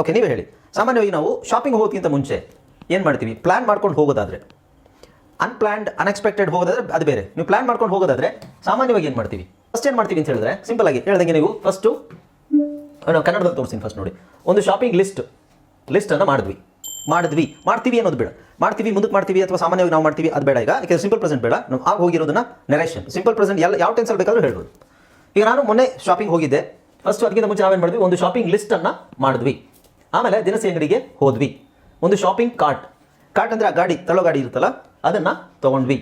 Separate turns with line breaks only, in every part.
Okay, ನೀವೇ ಹೇಳಿ. ಸಾಮಾನ್ಯವಾಗಿ ನಾವು ಶಾಪಿಂಗ್ ಹೋಗೋದಕ್ಕಿಂತ ಮುಂಚೆ ಏನು ಮಾಡ್ತೀವಿ? ಪ್ಲ್ಯಾನ್ ಮಾಡ್ಕೊಂಡು ಹೋಗೋದಾದರೆ. ಅನ್ಪ್ಲ್ಯಾನ್ಡ್ ಅನ್ಎಕ್ಸ್ಪೆಕ್ಟೆಡ್ ಹೋಗೋದಾದ್ರೆ ಅದು ಬೇರೆ. ನೀವು ಪ್ಲ್ಯಾನ್ ಮಾಡ್ಕೊಂಡು ಹೋಗೋದಾದರೆ ಸಾಮಾನ್ಯವಾಗಿ ಏನು ಮಾಡ್ತೀವಿ? ಫಸ್ಟ್ ಏನು ಮಾಡ್ತೀವಿ ಅಂತ ಹೇಳಿದ್ರೆ ಸಿಂಪಲ್ ಆಗಿ ಹೇಳ್ದಂಗೆ ನೀವು ಫಸ್ಟು ನಾವು ಕನ್ನಡದಲ್ಲಿ ತೋರಿಸ್ತೀನಿ ಫಸ್ಟ್ ನೋಡಿ. ಒಂದು ಶಾಪಿಂಗ್ ಲಿಸ್ಟ್ ಲಿಸ್ಟನ್ನು ಮಾಡಿದ್ವಿ. ಮಾಡಿದ್ವಿ. ಮಾಡ್ತೀವಿ ಅನ್ನೋದು ಬೇಡ. ಮಾಡ್ತೀವಿ, ಮುಂದಕ್ಕೆ ಮಾಡ್ತೀವಿ ಅಥವಾ ಸಾಮಾನ್ಯವಾಗಿ ನಾವು ಮಾಡ್ತೀವಿ, ಅದು ಬೇಡ ಈಗ. ಯಾಕೆ ಸಿಂಪಲ್ ಪ್ರೆಸೆಂಟ್ ಬೇಡ. ನಾವು ಆಗ ಹೋಗಿರೋದನ್ನ ನೆರೇಷನ್ ಸಿಂಪಲ್ ಪ್ರೆಸೆಂಟ್ ಎಲ್ಲ, ಯಾವ ಟೆನ್ಸಲ್ಲಿ ಬೇಕಾದರೂ ಹೇಳ್ಬೋದು. ಈಗ ನಾನು ಮೊನ್ನೆ ಶಾಪಿಂಗ್ ಹೋಗಿದ್ದೆ. ಫಸ್ಟ್ ಅದಕ್ಕಿಂತ ಮುಂಚೆ ನಾವೇನು ಮಾಡಿದ್ವಿ? ಒಂದು ಶಾಪಿಂಗ್ ಲಿಸ್ಟನ್ನು ಮಾಡಿದ್ವಿ. ಆಮೇಲೆ ದಿನಸಿ ಅಂಗಡಿಗೆ ಹೋದ್ವಿ. ಒಂದು ಶಾಪಿಂಗ್ ಕಾರ್ಟ್ ಕಾರ್ಟ್ ಅಂದರೆ ಆ ಗಾಡಿ, ತಳ್ಳೋ ಗಾಡಿ ಇರುತ್ತಲ್ಲ, ಅದನ್ನು ತೊಗೊಂಡ್ವಿ.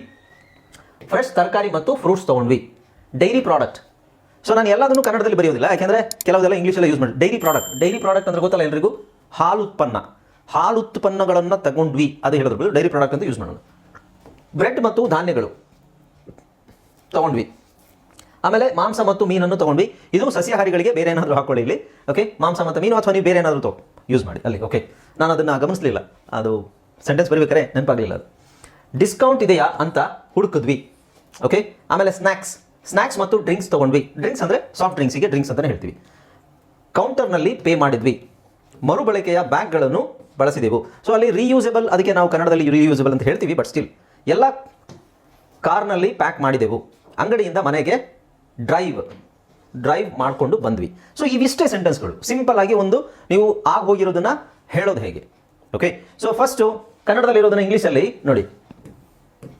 ಫ್ರೆಶ್ ತರಕಾರಿ ಮತ್ತು ಫ್ರೂಟ್ಸ್ ತೊಗೊಂಡ್ವಿ. ಡೈರಿ ಪ್ರಾಡಕ್ಟ್ ಸೊ ನಾನು ಎಲ್ಲದನ್ನು ಕನ್ನಡದಲ್ಲಿ ಬರೆಯೋದಿಲ್ಲ, ಯಾಕೆಂದರೆ ಕೆಲವುದೆಲ್ಲ ಇಂಗ್ಲೀಷಲ್ಲಿ ಯೂಸ್ ಮಾಡಿ. ಡೈರಿ ಪ್ರಾಡಕ್ಟ್ ಡೈರಿ ಪ್ರಾಡಕ್ಟ್ ಅಂದರೆ ಗೊತ್ತಲ್ಲ ಎಲ್ರಿಗೂ? ಹಾಲು ಉತ್ಪನ್ನ. ಹಾಲು ಉತ್ಪನ್ನಗಳನ್ನು ತಗೊಂಡ್ವಿ. ಅದು ಹೇಳಿದ್ರು ಡೈರಿ ಪ್ರಾಡಕ್ಟ್ ಅಂತ ಯೂಸ್ ಮಾಡೋಣ. ಬ್ರೆಡ್ ಮತ್ತು ಧಾನ್ಯಗಳು ತೊಗೊಂಡ್ವಿ. ಆಮೇಲೆ ಮಾಂಸ ಮತ್ತು ಮೀನನ್ನು ತೊಗೊಂಡ್ವಿ. ಇದು ಸಸ್ಯಾಹಾರಿಗಳಿಗೆ ಬೇರೆ ಏನಾದರೂ ಹಾಕೊಳ್ಳಿ ಇಲ್ಲಿ. ಓಕೆ ಮಾಂಸ ಮತ್ತು ಮೀನು ಅಥವಾ ನೀವು ಬೇರೆ ಏನಾದರೂ ತಗೋ. ಯೂಸ್ ಮಾಡಿ. ಅಲ್ಲಿ ಓಕೆ ನಾನು ಅದನ್ನು ಗಮನಿಸಲಿಲ್ಲ. ಅದು ಸೆಂಟೆನ್ಸ್ ಬರಬೇಕಾರೆ ನೆನಪಾಗಲಿಲ್ಲ ಅದು. ಡಿಸ್ಕೌಂಟ್ ಇದೆಯಾ ಅಂತ ಹುಡುಕಿದ್ವಿ. ಓಕೆ ಆಮೇಲೆ ಸ್ನ್ಯಾಕ್ಸ್ ಸ್ನ್ಯಾಕ್ಸ್ ಮತ್ತು ಡ್ರಿಂಕ್ಸ್ ತೊಗೊಂಡ್ವಿ. ಡ್ರಿಂಕ್ಸ್ ಅಂದರೆ ಸಾಫ್ಟ್ ಡ್ರಿಂಕ್ಸಿಗೆ ಡ್ರಿಂಕ್ಸ್ ಅಂತಲೇ ಹೇಳ್ತೀವಿ. ಕೌಂಟರ್ನಲ್ಲಿ ಪೇ ಮಾಡಿದ್ವಿ. ಮರುಬಳಕೆಯ ಬ್ಯಾಗ್ಗಳನ್ನು ಬಳಸಿದೆವು. ಸೊ ಅಲ್ಲಿ ರೀಯೂಸೆಬಲ್ ಅದಕ್ಕೆ ನಾವು ಕನ್ನಡದಲ್ಲಿ ರೀಯೂಸೆಬಲ್ ಅಂತ ಹೇಳ್ತೀವಿ ಬಟ್ ಸ್ಟಿಲ್ ಎಲ್ಲ ಕಾರ್ನಲ್ಲಿ ಪ್ಯಾಕ್ ಮಾಡಿದೆವು. ಅಂಗಡಿಯಿಂದ ಮನೆಗೆ ಡ್ರೈವ್ ಡ್ರೈವ್ ಮಾಡಿಕೊಂಡು ಬಂದ್ವಿ. ಸೊ ಇವಿಷ್ಟೇ ಸೆಂಟೆನ್ಸ್ಗಳು ಸಿಂಪಲ್ ಆಗಿ ಒಂದು ನೀವು ಆಗೋಗಿರೋದನ್ನ ಹೇಳೋದು ಹೇಗೆ? ಓಕೆ ಸೊ ಫಸ್ಟು ಕನ್ನಡದಲ್ಲಿ ಇರೋದನ್ನ ಇಂಗ್ಲೀಷಲ್ಲಿ ನೋಡಿ.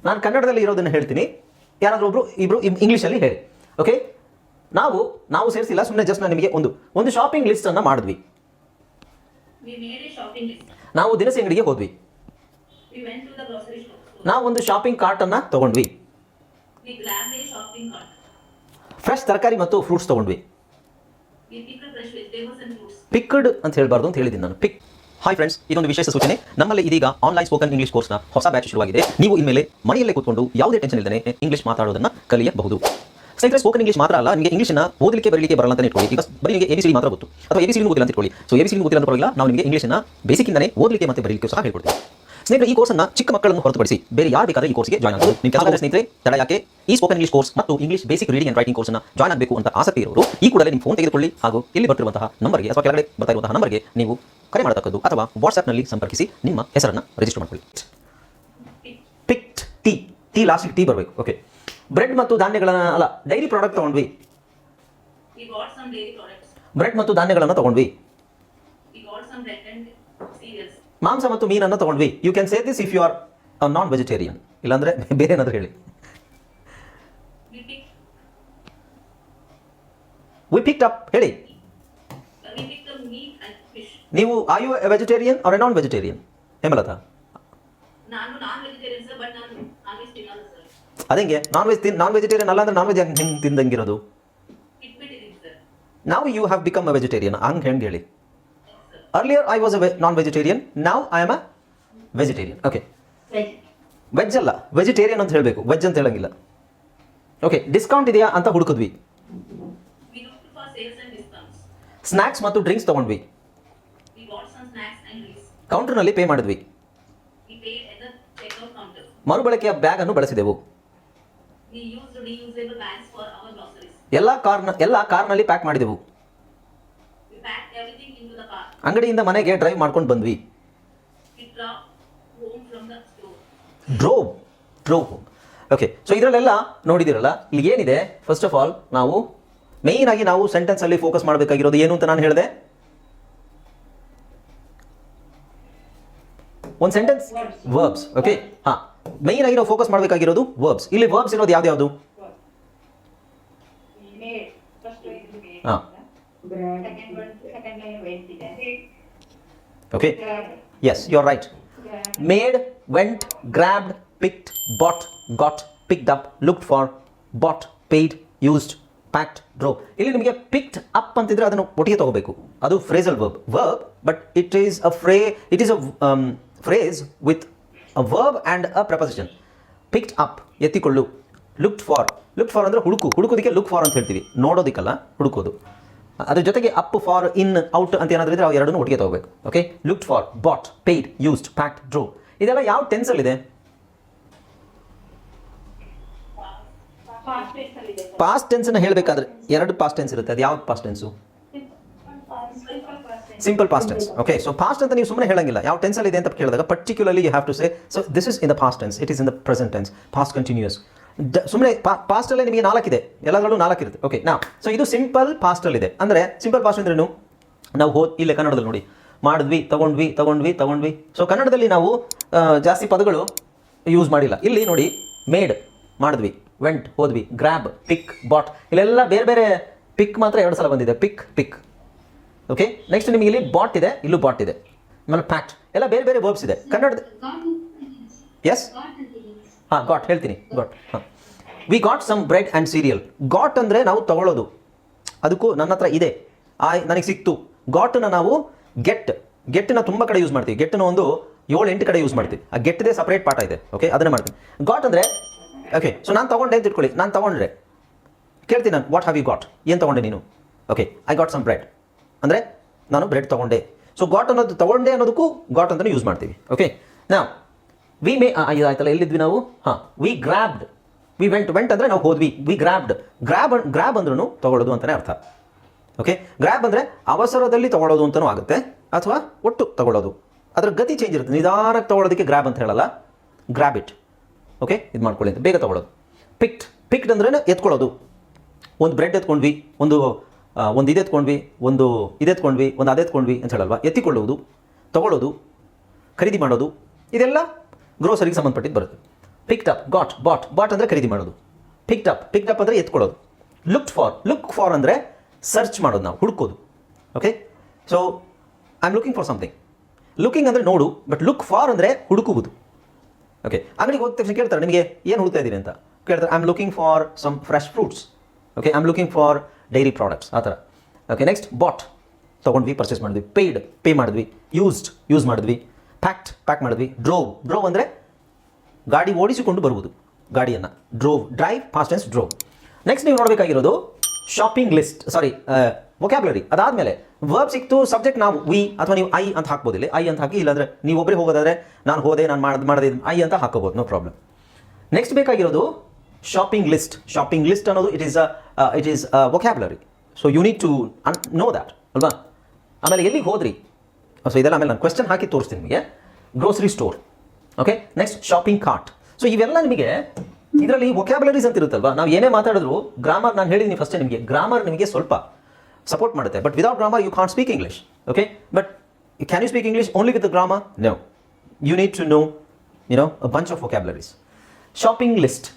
ನಾನು ಕನ್ನಡದಲ್ಲಿ ಇರೋದನ್ನ ಹೇಳ್ತೀನಿ. ಯಾರಾದರೂ ಒಬ್ರು ಇಬ್ರು ಇಂಗ್ಲೀಷಲ್ಲಿ ಹೇಳಿ. ಓಕೆ ನಾವು ನಾವು ಸೇರಿಸಿಲ್ಲ ಸುಮ್ಮನೆ ಜಸ್ಟ್ ನಾನು ನಿಮಗೆ ಒಂದು ಒಂದು ಶಾಪಿಂಗ್
ಲಿಸ್ಟ್ ಅನ್ನ ಮಾಡಿದ್ವಿ.
ನಾವು ದಿನಸಿ ಅಂಗಡಿಗೆ ಹೋದ್ವಿ. ನಾವು ಒಂದು ಶಾಪಿಂಗ್ ಕಾರ್ಟನ್ನು ತೊಗೊಂಡ್ವಿ
We grabbed a shopping cart.
Fresh ತರಕಾರಿ ಮತ್ತು ಫ್ರೂಟ್ಸ್ ತೊಗೊಂಡ್ವಿ. ಪಿಕ್ಡ್ ಅಂತ ಹೇಳಬಾರ್ದು ಅಂತ ಹೇಳಿದ್ದೀನಿ ನಾನು. ಪಿಕ್ ಹಾಯ್ ಫ್ರೆಂಡ್ಸ್ ಇದೊಂದು ವಿಶೇಷ ಸೂಚನೆ. ನಮ್ಮಲ್ಲಿ ಇದೀಗ ಆನ್ಲೈನ್ ಸ್ಪೋಕನ್ ಇಂಗ್ಲಿಷ್ ಕೋರ್ಸ್ನ ಹೊಸ ಬ್ಯಾಚ್ ಶುರುವಾಗಿದೆ. ನೀವು ಇನ್ಮೇಲೆ ಮನೆಯಲ್ಲೇ ಕೂತ್ಕೊಂಡು ಯಾವುದೇ ಟೆನ್ಷನ್ ಇಲ್ಲದೆ ಇಂಗ್ಲಿಷ್ ಮಾತಾಡೋದನ್ನ ಕಲಿಯಬಹುದು. ಸ್ನೇಹಿತರೆ ಸ್ಪೋಕನ್ ಇಂಗ್ಲಿಷ್ ಮಾತ್ರ ಅಲ್ಲ, ನಿಮಗೆ ಇಂಗ್ಲಿಷ್ನ ಓದಲಿಕ್ಕೆ, ಬರಲಿಕ್ಕೆ ಬರಲ್ಲ ಅಂತ ಇಟ್ಕೊಳ್ಳಿ. ಈಗ ಬರೀ ನಿಮಗೆ ಎಬಿಸಿಡಿ ಮಾತ್ರ ಗೊತ್ತು. ಅಥವಾ ಸಿ ಗೊತ್ತಿಲ್ಲ ಅಂತ ಇಟ್ಕೊಳ್ಳಿ. ಸೊ ಎಬಿಸಿ ಗೊತ್ತಿಲ್ಲ ಅಂತ ಪರವಾಗಿಲ್ಲ ನಾವು ನಿಮಗೆ ಇಂಗ್ಲಿಷ್ನ ಬೇಸಿಕ್ಕಿಂದನೇ ಓದಲಿಕ್ಕೆ ಮತ್ತೆ ಬರಲಿಕ್ಕೆ ಸಹ ಹೇಳ್ಕೊಡ್ತೀವಿ. ಸ್ನೇಹಿತರೆ ಈ ಕೋರ್ಸ್ನ ಚಿಕ್ಕ ಮಕ್ಕಳನ್ನು ಹೊರತುಪಡಿಸಿ ಬೇರೆ ಯಾರು ಬೇಕಾದ್ರೆ ಈ ಕೋರ್ಸ್ಗೆ ಜಾಯ್ನ್ ಆಗಬಹುದು ನಿಮ್ಮ ಕೆಲಸ ಸ್ನೇಹಿತರೆ ತಡ ಯಾಕೆ? ಈ ಸ್ಪೋಕನ್ ಇಂಗ್ಲಿಷ್ ಕೋರ್ಸ್ ಮತ್ತು English basic reading and writing ಕೋರ್ಸ್ನ ಜಾಯ್ನ್ ಆಗಬೇಕು ಅಂತ ಆಸಕ್ತಿ ಇರೋರು ಈ ಕೂಡಲೇ ನಿಮ್ಮ ಫೋನ್ ತೆಗೆದುಕೊಳ್ಳಿ ಹಾಗೂ ಇಲ್ಲಿ ಬರ್ತಿರುವಂತಹ ನಂಬರ್ಗೆ ಅಥವಾ ಕೆಳಗಡೆ ಬರ್ತಾ ಇರುವಂತಹ ನಂಬರ್ಗೆ ನೀವು ಕರೆ ಮಾಡತಕ್ಕದ್ದು ಅಥವಾ ವಾಟ್ಸ್ಆಪ್ನಲ್ಲಿ ಸಂಪರ್ಕಿಸಿ ನಿಮ್ಮ ಹೆಸರನ್ನು ರಿಜಿಸ್ಟರ್ ಮಾಡಿಕೊಳ್ಳಿ. ಪಿಕ್ ಟೀ ಟಿ ಲಾಸ್ಟಿಗೆ ಟೀ ಬರಬೇಕು. ಓಕೆ ಬ್ರೆಡ್ ಮತ್ತು ಧಾನ್ಯಗಳನ್ನ ಅಲ್ಲ ಡೈರಿ ಪ್ರಾಡಕ್ಟ್ ತೊಗೊಂಡ್ವಿ. ಬ್ರೆಡ್ ಮತ್ತು ಧಾನ್ಯಗಳನ್ನು ತೊಗೊಂಡ್ವಿ. ಮಾಂಸ ಮತ್ತು ಮೀನನ್ನು ತಗೊಂಡ್ವಿ. You can say this if you are non vegetarian ಇಲ್ಲಾಂದ್ರೆ ಬೇರೆ ಏನಾದರೂ ಹೇಳಿ.
We picked,
we picked up ಹೇಳಿ.
we picked the meat and fish.
ನೀವು
are you vegetarian are a non vegetarian Hemalatha?
ಅದಂಗೆ ನಾನ್ ವೆಜ್ ನಾನ್ ವೆಜಿಟೇರಿಯನ್ ಅಲ್ಲ ಅಂದ್ರೆ non veg ಹೆಂಗೆ ತಿಂದಂಗಿರೋದು? ನಾವು you have become a vegetarian ಹಂಗೆ ಹೆಂಗೆ ಹೇಳಿ? Earlier I was a non vegetarian ನಾವು I am a vegetarian
okay
veg ಅಲ್ಲ. ವೆಜಿಟೇರಿಯನ್ ಅಂತ ಹೇಳಬೇಕು. ವೆಜ್ ಅಂತ ಹೇಳಂಗಿಲ್ಲ. ಓಕೆ ಡಿಸ್ಕೌಂಟ್ ಇದೆಯಾ ಅಂತ ಹುಡುಕಿದ್ವಿ.
We looked for sales and discounts.
Snacks ಮತ್ತು ಡ್ರಿಂಕ್ಸ್ ತೊಗೊಂಡ್ವಿ.
We got some snacks and drinks.
ಕೌಂಟರ್ನಲ್ಲಿ ಪೇ ಮಾಡಿದ್ವಿ.
We paid at the checkout counter.
ಮರುಬಳಕೆಯ ಬ್ಯಾಗ್ ಅನ್ನು ಬಳಸಿದೆವು.
We used reusable bags for
ಎಲ್ಲ ಕಾರ್ನ ಎಲ್ಲ ಕಾರ್ನಲ್ಲಿ ಪ್ಯಾಕ್ ಮಾಡಿದೆವು. ಅಂಗಡಿಯಿಂದ ಮನೆಗೆ ಡ್ರೈವ್ ಮಾಡ್ಕೊಂಡು ಬಂದ್ವಿ. ಡ್ರೋವ್ ಡ್ರೋವ್ ಓಕೆ ಸೊ ಇದರಲ್ಲೆಲ್ಲ ನೋಡಿದಿರಲ್ಲ ಇಲ್ಲಿ ಏನಿದೆ? ಫಸ್ಟ್ ಆಫ್ ಆಲ್ ನಾವು ಮೇಯ್ನ್ ಆಗಿ ನಾವು ಸೆಂಟೆನ್ಸ್ ಅಲ್ಲಿ ಫೋಕಸ್ ಮಾಡಬೇಕಾಗಿರೋದು ಏನು ಅಂತ ನಾನು ಹೇಳಿದೆ? ಒಂದು ಸೆಂಟೆನ್ಸ್ ವರ್ಬ್ಸ್ ಓಕೆ ಹಾ. ಮೇಯ್ನ್ ಆಗಿ ನಾವು ಫೋಕಸ್ ಮಾಡಬೇಕಾಗಿರೋದು ವರ್ಬ್ಸ್ ಇಲ್ಲಿ ವರ್ಬ್ಸ್ ಇರೋದು ಯಾವ್ದು
ಯಾವುದು? First one Yes, you're right. Made, went
grabbed, okay bought, got, picked right made went bought, paid, used, packed drove ಇಲ್ಲಿ ನಿಮಗೆ ಪಿಕ್ಡ್ ಅಪ್ ಅಂತಿದ್ರೆ ಅದನ್ನು ಒಟ್ಟಿಗೆ ತಗೋಬೇಕು. ಅದು phrasal verb verb but it is a phrase it is a phrase with a verb and a preposition picked up ಎತ್ತಿಕೊಳ್ಳು looked for look for ಅಂದರೆ ಹುಡುಕು ಹುಡುಕೋದಕ್ಕೆ look for ಅಂತ ಹೇಳ್ತೀವಿ. ನೋಡೋದಕ್ಕಲ್ಲ ಹುಡುಕೋದು. ಅದ್ರ ಜೊತೆಗೆ ಅಪ್ ಫಾರ್ ಇನ್ ಔಟ್ ಅಂತ ಏನಾದರೂ ಇದ್ರೆ ಅವು ಎರಡನ್ನೂ ಒಟ್ಟಿಗೆ ತಗೋಬೇಕು. Okay looked for bought paid used packed drove ಇದೆಲ್ಲ ಯಾವ ಟೆನ್ಸಲ್ಲಿದೆ ಪಾಸ್ಟ್ ಟೆನ್ಸನ್ನು ಹೇಳಬೇಕಾದ್ರೆ ಎರಡು ಪಾಸ್ಟ್ ಟೆನ್ಸ್ ಇರುತ್ತೆ. ಅದು ಯಾವ್ದು
past tense
simple past tense okay so past ಅಂತ ನೀವು ಸುಮ್ಮನೆ ಹೇಳಂಗಿಲ್ಲ. ಯಾವ ಟೆನ್ಸಲ್ಲಿ ಇದೆ ಅಂತ ಕೇಳಿದಾಗ particularly you have to say so this is in the past tense it is in the present tense past continuous ಸುಮ್ಮನೆ ಪಾಸ್ಟಲ್ಲೇ ನಿಮಗೆ ನಾಲ್ಕಿದೆ. ಎಲ್ಲದರಲ್ಲೂ ನಾಲ್ಕು ಇರುತ್ತೆ ಓಕೆ ನಾ ಸೊ ಇದು ಸಿಂಪಲ್ ಪಾಸ್ಟಲ್ಲಿದೆ ಅಂದರೆ ಸಿಂಪಲ್ ಪಾಸ್ಟ್ ಅಂದ್ರೇನು ನಾವು ಹೋದ್ ಇಲ್ಲೇ ಕನ್ನಡದಲ್ಲಿ ನೋಡಿ. ಮಾಡಿದ್ವಿ ತಗೊಂಡ್ವಿ ತಗೊಂಡ್ವಿ ತಗೊಂಡ್ವಿ. ಸೊ ಕನ್ನಡದಲ್ಲಿ ನಾವು ಜಾಸ್ತಿ ಪದಗಳು ಯೂಸ್ ಮಾಡಿಲ್ಲ. ಇಲ್ಲಿ ನೋಡಿ ಮೇಡ್ ಮಾಡಿದ್ವಿ ವೆಂಟ್ ಹೋದ್ವಿ ಗ್ರ್ಯಾಬ್ ಪಿಕ್ ಬಾಟ್ ಇಲ್ಲೆಲ್ಲ ಬೇರೆ ಬೇರೆ ಪಿಕ್ ಮಾತ್ರ ಎರಡು ಸಲ ಬಂದಿದೆ. ಪಿಕ್ ಪಿಕ್ ಓಕೆ ನೆಕ್ಸ್ಟ್ ನಿಮಗೆ ಇಲ್ಲಿ ಬಾಟ್ ಇದೆ ಇಲ್ಲೂ ಬಾಟ್ ಇದೆ. ಆಮೇಲೆ ಪ್ಯಾಕ್ಟ್ ಎಲ್ಲ ಬೇರೆ ಬೇರೆ ವರ್ಬ್ಸ್ ಇದೆ. ಕನ್ನಡದ ಎಸ್ ಹಾಂ ಗಾಟ್ ಹೇಳ್ತೀನಿ. ಗಾಟ್ ಹಾಂ. We got some bread and cereal got ಅಂದರೆ ನಾವು ತಗೊಳ್ಳೋದು. ಅದಕ್ಕೂ ನನ್ನ ಹತ್ರ ಇದೆ. ಆ, ನನಗೆ ಸಿಕ್ತು. ಗಾಟನ್ನ ನಾವು ಗೆಟ್ ಗೆಟ್ಟನ್ನ ತುಂಬ ಕಡೆ ಯೂಸ್ ಮಾಡ್ತೀವಿ. ಗೆಟ್ಟನ್ನು ಒಂದು ಏಳು ಎಂಟು ಕಡೆ ಯೂಸ್ ಮಾಡ್ತೀವಿ. ಆ ಗೆಟ್ಟದೇ ಸಪ್ರೇಟ್ ಪಾಠ ಇದೆ ಓಕೆ ಅದನ್ನೇ ಮಾಡ್ತೀನಿ. ಗಾಟ್ ಅಂದರೆ ಓಕೆ ಸೊ ನಾನು ತಗೊಂಡೆ ಅಂತ ನಾನು ತೊಗೊಂಡ್ರೆ, ಕೇಳ್ತೀನಿ ನಾನು ವಾಟ್ ಹ್ಯಾವ್ ಯು ಗಾಟ್ ಏನು ತಗೊಂಡೆ ನೀನು? Okay I got some bread ಅಂದರೆ, ನಾನು ಬ್ರೆಡ್ ತಗೊಂಡೆ. ಸೊ ಗಾಟ್ ಅನ್ನೋದು ತಗೊಂಡೆ ಅನ್ನೋದಕ್ಕೂ ಗಾಟ್ ಅಂತಲೇ ಯೂಸ್ ಮಾಡ್ತೀವಿ. ಓಕೆ ನಾ ವಿ ಮೇ ಆಯ್ತಲ್ಲ, ಎಲ್ಲಿದ್ವಿ ನಾವು? ಹಾಂ we grabbed we went went ಅಂದರೆ ನಾವು ಹೋದ್ವಿ. ವಿ ಗ್ರ್ಯಾಬ್ಡ್ ಗ್ರ್ಯಾಬ್ ಗ್ರ್ಯಾಬ್ ಅಂದ್ರೂ ತಗೊಳ್ಳೋದು ಅಂತಲೇ ಅರ್ಥ. ಓಕೆ ಗ್ರ್ಯಾಬ್ ಅಂದರೆ ಅವಸರದಲ್ಲಿ ತಗೊಳ್ಳೋದು ಅಂತಲೂ ಆಗುತ್ತೆ, ಅಥವಾ ಒಟ್ಟು ತಗೊಳ್ಳೋದು. ಅದರ ಗತಿ ಚೇಂಜ್ ಇರುತ್ತೆ. ನಿಧಾನಕ್ಕೆ ತಗೊಳ್ಳೋದಕ್ಕೆ ಗ್ರ್ಯಾಬ್ ಅಂತ ಹೇಳಲ್ಲ. ಗ್ರ್ಯಾಬ್ ಇಟ್ ಓಕೆ ಇದು ಮಾಡ್ಕೊಳ್ಳಿ ಅಂತ. ಬೇಗ ತಗೊಳ್ಳೋದು. ಪಿಕ್ಟ್ ಪಿಕ್ಡ್ ಅಂದ್ರೆ ಎತ್ಕೊಳ್ಳೋದು. ಒಂದು ಬ್ರೆಡ್ ಎತ್ಕೊಂಡ್ವಿ, ಒಂದು ಒಂದು ಇದು ಎತ್ಕೊಂಡ್ವಿ, ಒಂದು ಇದು ಎತ್ಕೊಂಡ್ವಿ, ಒಂದು ಅದು ಎತ್ಕೊಂಡ್ವಿ ಅಂತ ಹೇಳಲ್ವಾ? ಎತ್ತಿಕೊಳ್ಳುವುದು, ತಗೊಳ್ಳೋದು, ಖರೀದಿ ಮಾಡೋದು, ಇದೆಲ್ಲ ಗ್ರೋಸರಿಗೆ ಸಂಬಂಧಪಟ್ಟಿದ್ದು ಬರುತ್ತೆ. Picked up got bought bought ಅಂದರೆ ಖರೀದಿ ಮಾಡೋದು. ಪಿಕ್ಡ್ ಅಪ್ ಪಿಕ್ಡ್ ಅಪ್ ಅಂದರೆ ಎತ್ಕೊಳ್ಳೋದು. ಲುಕ್ ಫಾರ್ ಲುಕ್ ಫಾರ್ ಅಂದರೆ ಸರ್ಚ್ ಮಾಡೋದು ನಾವು, ಹುಡುಕೋದು. Okay so I am looking for something looking ಅಂದರೆ ನೋಡು ಬಟ್ ಲುಕ್ ಫಾರ್ ಅಂದರೆ ಹುಡುಕುವುದು. ಓಕೆ ಅಂಗಡಿಗೆ ಹೋದ ತಕ್ಷಣ ಕೇಳ್ತಾರೆ, ನಿಮಗೆ ಏನು ಹುಡುಕ್ತಾ ಇದ್ದೀರಿ ಅಂತ? ಕೇಳ್ತಾರೆ I am looking for some fresh fruits okay I am looking for dairy products ಆ ಥರ. ಓಕೆ ನೆಕ್ಸ್ಟ್ ಬಾಟ್ ತೊಗೊಂಡ್ವಿ ಪರ್ಚೇಸ್ ಮಾಡಿದ್ವಿ ಪೇಯ್ಡ್ ಪೇ ಮಾಡಿದ್ವಿ ಯೂಸ್ಡ್ ಯೂಸ್ ಮಾಡಿದ್ವಿ. ಪ್ಯಾಕ್ಟ್ ಪ್ಯಾಕ್ ಮಾಡಿದ್ವಿ. ಡ್ರೋವ್ ಡ್ರೋವ್ ಅಂದರೆ ಗಾಡಿ ಓಡಿಸಿಕೊಂಡು ಬರುವುದು. ಗಾಡಿಯನ್ನು. Drove drive past tense drove next ನೀವು ನೋಡಬೇಕಾಗಿರೋದು ಶಾಪಿಂಗ್ ಲಿಸ್ಟ್ ಸಾರಿ ವೊಕ್ಯಾಬ್ಲರಿ ಅದಾದಮೇಲೆ ವರ್ಬ್ ಸಿಕ್ತು ಸಬ್ಜೆಕ್ಟ್ ನಾವು ವಿ ಅಥವಾ ನೀವು ಐ ಅಂತ ಹಾಕ್ಬೋದು ಇಲ್ಲಿ ಐ ಅಂತ ಹಾಕಿ, ಇಲ್ಲಾಂದರೆ ನೀವು ಒಬ್ಬರೇ ಹೋಗೋದಾದರೆ ನಾನು ಹೋದೆ, ನಾನು ಮಾಡಿದ್ ಮಾಡದೆ ಐ ಅಂತ ಹಾಕೋಬೋದು. ನೋ ಪ್ರಾಬ್ಲಮ್ ನೆಕ್ಸ್ಟ್ ಬೇಕಾಗಿರೋದು ಶಾಪಿಂಗ್ ಲಿಸ್ಟ್ ಶಾಪಿಂಗ್ ಲಿಸ್ಟ್ ಅನ್ನೋದು it is it is vocabulary so you need to know that ಅಲ್ವಾ? ಆಮೇಲೆ ಎಲ್ಲಿಗೆ ಹೋದ್ರಿ? ಸೊ ಇದೆಲ್ಲ ಆಮೇಲೆ ನಾನು ಕ್ವೆಶನ್ ಹಾಕಿ ತೋರಿಸ್ತೀನಿ ನಿಮಗೆ. Grocery store okay next shopping cart so ಇವೆಲ್ಲ ನಿಮಗೆ ಇದರಲ್ಲಿ ವೊಕ್ಯಾಬುಲರೀಸ್ ಅಂತ ಇರುತ್ತಲ್ವಾ? ನಾವು ಏನೇ ಮಾತಾಡಿದ್ರು ಗ್ರಾಮರ್ ನಾನು ಹೇಳಿದ್ದೀನಿ ಫಸ್ಟ್ ನಿಮಗೆ. ಗ್ರಾಮರ್ ನಿಮಗೆ ಸ್ವಲ್ಪ ಸಪೋರ್ಟ್ ಮಾಡುತ್ತೆ. But without grammar you can't speak English okay but can you speak English only with grammar no you need to know you know a bunch of vocabularies shopping list